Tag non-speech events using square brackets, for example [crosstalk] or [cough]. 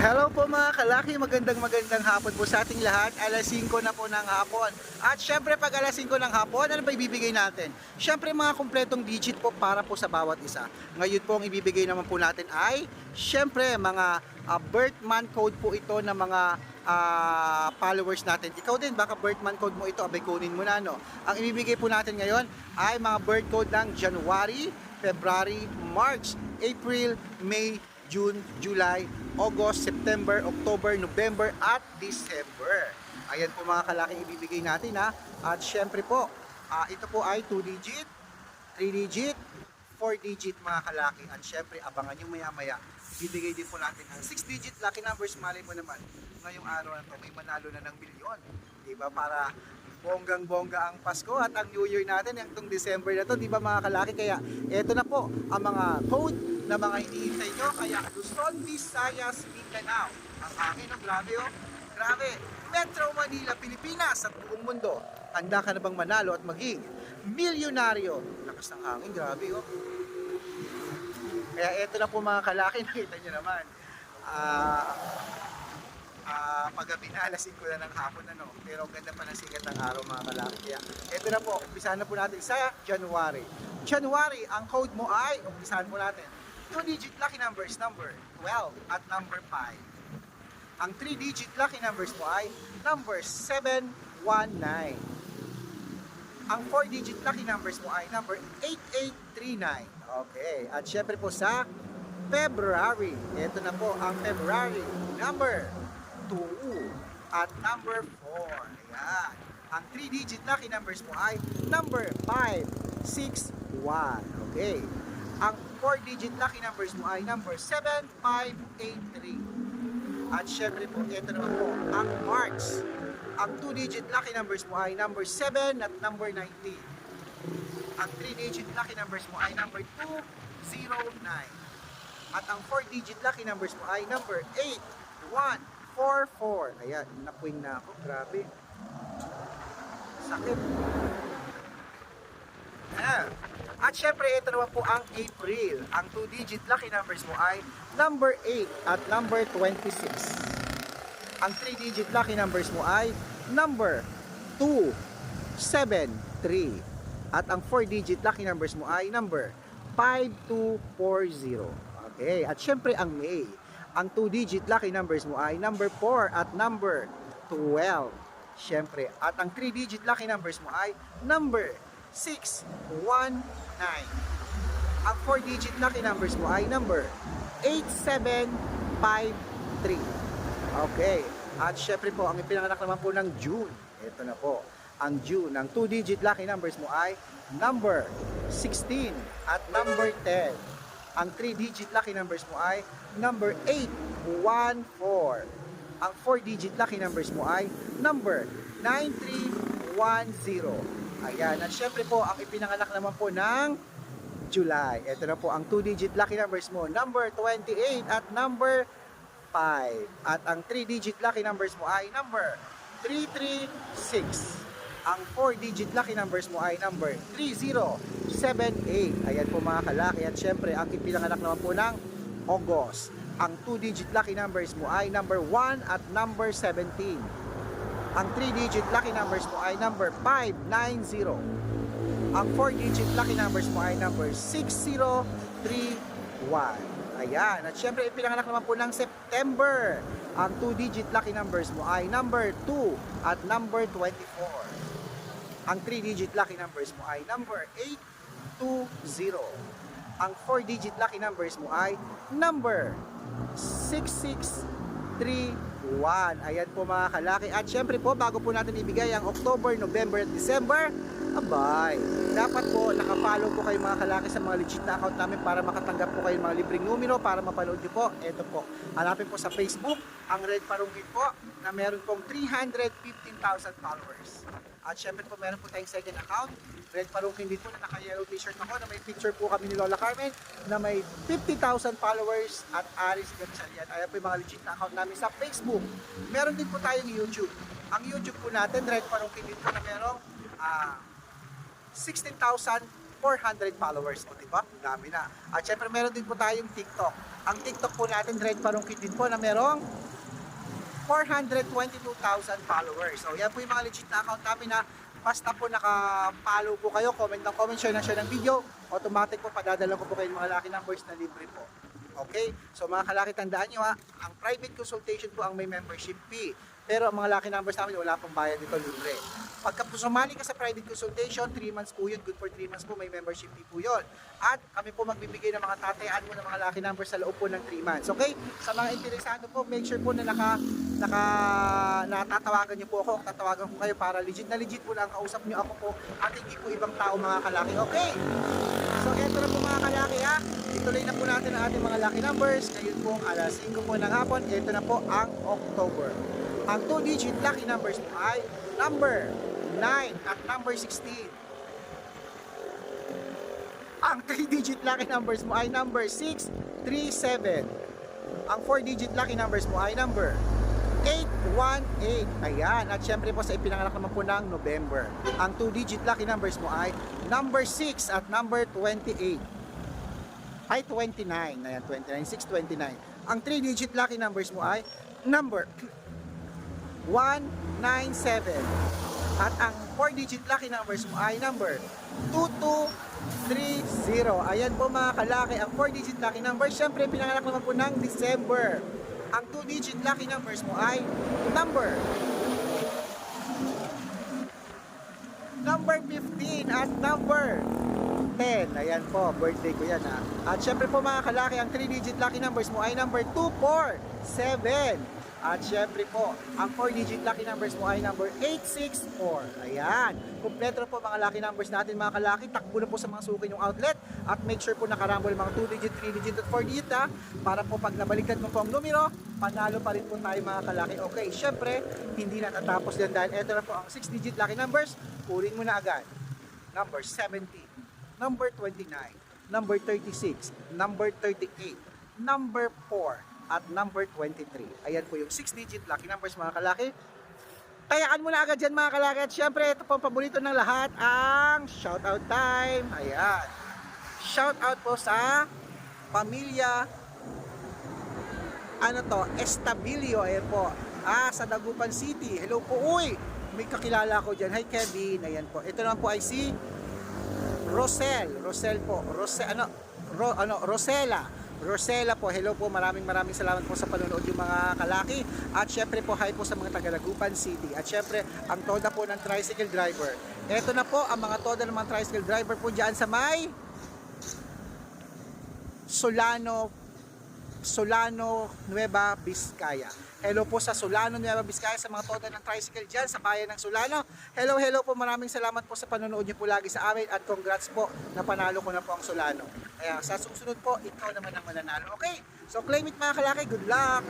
Hello po mga kalaki, magandang magandang hapon po sa ating lahat. Alas 5 na po ng hapon. At syempre pag alas 5 ng hapon, ano ba ibibigay natin? Syempre mga kumpletong digit po para po sa bawat isa. Ngayon po ang ibibigay naman po natin ay syempre mga ah, birth month code po ito ng mga ah, followers natin. Ikaw din, baka birth month code mo ito, abay kunin mo na no. Ang ibibigay po natin ngayon ay mga birth code ng January, February, March, April, May, June, July, August, September, October, November, at December. Ayan po mga kalaking ibibigay natin ha. At syempre po, ah, ito po ay 2 digit, 3 digit, 4 digit mga kalaki. At syempre, abangan nyo maya maya. Bibigay din po natin ang 6 digit lucky numbers. Malay mo naman, ngayong araw na to, may manalo na ng milyon. Diba? Para bonggang-bongga ang Pasko at ang New Year natin yung December na to, di ba mga kalaki? Kaya eto na po ang mga code na mga hinihintay nyo. Kaya Luzon, Visayas, Mindanao. Ang akin, oh, grabe oh. Grabe. Metro Manila, Pilipinas at buong mundo. Handa ka na bang manalo at maging milyonaryo? Lakas ng hangin, grabe oh. Kaya eto na po mga kalaki, [laughs] nakita nyo naman. Ah, ah, paggabi na, alas 5 na ng hapon ano. Pero ganda pa ng sikat ng araw mga kalaki. Kaya ito na po, umpisahan na po natin sa January. January, ang code mo ay, umpisahan po natin, 2-digit lucky numbers, number 12 at number 5. Ang 3-digit lucky numbers mo ay number 719. Ang 4-digit lucky numbers mo ay number 8839. Okay. At syempre po sa February. Ito na po ang February. Number 2 at number 4. Ayan. Ang 3-digit lucky numbers mo ay number 561. Okay. Ang 4-digit lucky numbers mo ay number 7583. At syempre po, ito naman po, ang March. Ang 2-digit lucky numbers mo ay number 7 at number 19. Ang 3-digit lucky numbers mo ay number 209. At ang 4-digit lucky numbers mo ay number 8144. Ayan, napuwing na ako. Grabe. Sakit. Ayan. At syempre, ito naman po ang April. Ang 2-digit lucky numbers mo ay number 8 at number 26. Ang 3-digit lucky numbers mo ay number 2, 7, 3. At ang 4-digit lucky numbers mo ay number 5240. Okay, at syempre ang May. Ang 2-digit lucky numbers mo ay number 4 at number 12. Syempre, at ang 3-digit lucky numbers mo ay number 619. Ang 4-digit lucky numbers mo ay number 8753. Okay. At syempre po, ang ipinanganak naman po ng June. Ito na po. Ang June, ang 2-digit lucky numbers mo ay number 16 at number 10. Ang 3-digit lucky numbers mo ay number 814. Ang 4-digit lucky numbers mo ay number 9310. Ayan. At syempre po, ang ipinanganak naman po ng July. Ito na po ang 2-digit lucky numbers mo. Number 28 at number 5. At ang 3-digit lucky numbers mo ay number 336. Ang 4-digit lucky numbers mo ay number 3078. Ayan po mga kalaki. At syempre, ang ipinanganak naman po ng August. Ang 2-digit lucky numbers mo ay number 1 at number 17. Ang 3-digit lucky numbers mo ay number 590. Ang 4-digit lucky numbers mo ay number 6031. Ayan. At syempre, ipinanganak naman po ng September. Ang 2-digit lucky numbers mo ay number 2 at number 24. Ang 3-digit lucky numbers mo ay number 820. Ang 4-digit lucky numbers mo ay number 6631. Ayan po mga kalaki. At syempre po, bago po natin ibigay ang October, November at December, abay, dapat po nakapollow po kayo mga kalaki sa mga legit na account namin para makatanggap po kayo ng mga libreng numero para mapanood nyo po. Ito po, hanapin po sa Facebook ang Red Parungkit po na meron pong 315,000 followers. At syempre po meron po tayong second account, Red Parungkin din po na naka-yellow t-shirt ako na may picture po kami ni Lola Carmen na may 50,000 followers at Aris Gatchalian. Ayan po yung mga legit na account namin sa Facebook. Meron din po tayong YouTube. Ang YouTube po natin, Red Parungkin din po na merong ah, 16,000 400 followers. O, diba? Dami na. At syempre, meron din po tayong TikTok. Ang TikTok po natin, Red Parungkit din po na merong 422,000 followers. So, yan po yung mga legit na account namin na basta po naka-follow po kayo, comment ng comment, share na share ng video, automatic po padadala ko po kayo mga lucky numbers na libre po. Okay? So mga kalaki, tandaan nyo ha, ang private consultation po ang may membership fee. Pero ang mga lucky numbers namin, wala pong bayad dito, libre. Pagka po sumali ka sa private consultation, 3 months po yun, good for 3 months po, may membership fee po yun. At kami po magbibigay ng mga tatayaan mo ng mga lucky numbers sa loob po ng 3 months. Okay? Sa mga interesado po, make sure po na naka, naka, natatawagan niyo po ako, tatawagan ko kayo para legit na legit po lang kausap niyo ako po at hindi po ibang tao mga kalaki. Okay? So eto na po mga kalaki ha. Ituloy na po natin ang ating mga lucky numbers. Ngayon po alas 5 po ng hapon. Ito na po ang October. Ang 2-digit lucky numbers po ay number 9 at number 16. Ang [laughs] 3-digit lucky numbers mo ay number 6, 3, 7. Ang 4-digit lucky numbers mo ay number 818. Ayan. At syempre po sa ipinanganak naman po ng November. Ang 2-digit lucky numbers mo ay number 6 at number 28. Ay, 29. Ayan, 29. 629. Ang 3-digit lucky numbers mo ay number 197. At ang 4-digit lucky numbers mo ay number 2230. Ayan po mga kalaki, ang 4-digit lucky numbers, syempre pinanganak naman po ng December. Ang 2-digit lucky numbers mo ay number number 15 at number 10. Ayan po, birthday ko yan ha. At syempre po mga kalaki, ang 3-digit lucky numbers mo ay number 247. At syempre po, ang 4-digit lucky numbers mo ay number 864. Ayan. Kompleto po mga lucky numbers natin mga kalaki. Takbo na po sa mga suki yung outlet. At make sure po nakarambol mga 2-digit, 3-digit at 4-digit ha. Para po pag nabaliktad mo po ang numero, panalo pa rin po tayo mga kalaki. Okay, syempre, hindi na tatapos yan dahil ito na po ang 6-digit lucky numbers. Kunin mo na agad. Number 17, number 29, number 36, number 38, number 4, at number 23. Ayan po yung 6-digit lucky numbers mga kalaki. Tayaan mo na agad dyan mga kalaki. At syempre, ito po paborito ng lahat, ang shoutout time. Ayan. Shoutout po sa pamilya ano to, Estabilio, ayan po. Ah, sa Dagupan City. Hello po, uy! May kakilala ko dyan. Hi, Kevin. Ayan po. Ito naman po ay si Rosel. Rosel po. Rose, ano, Ro, ano, Rosela. Rosela po, hello po, maraming maraming salamat po sa panonood yung mga kalaki. At syempre po hi po sa mga taga Lagupan City. At syempre ang toda po ng tricycle driver. Ito na po ang mga toda ng mga tricycle driver po dyan sa may Solano Solano, Nueva Vizcaya. Hello po sa Solano, Nueva Vizcaya sa mga toda ng tricycle dyan sa bayan ng Solano. Hello, hello po. Maraming salamat po sa panonood niyo po lagi sa amin at congrats po na panalo ko na po ang Solano. Kaya sa susunod po, ikaw naman ang mananalo. Okay? So claim it mga kalaki. Good luck!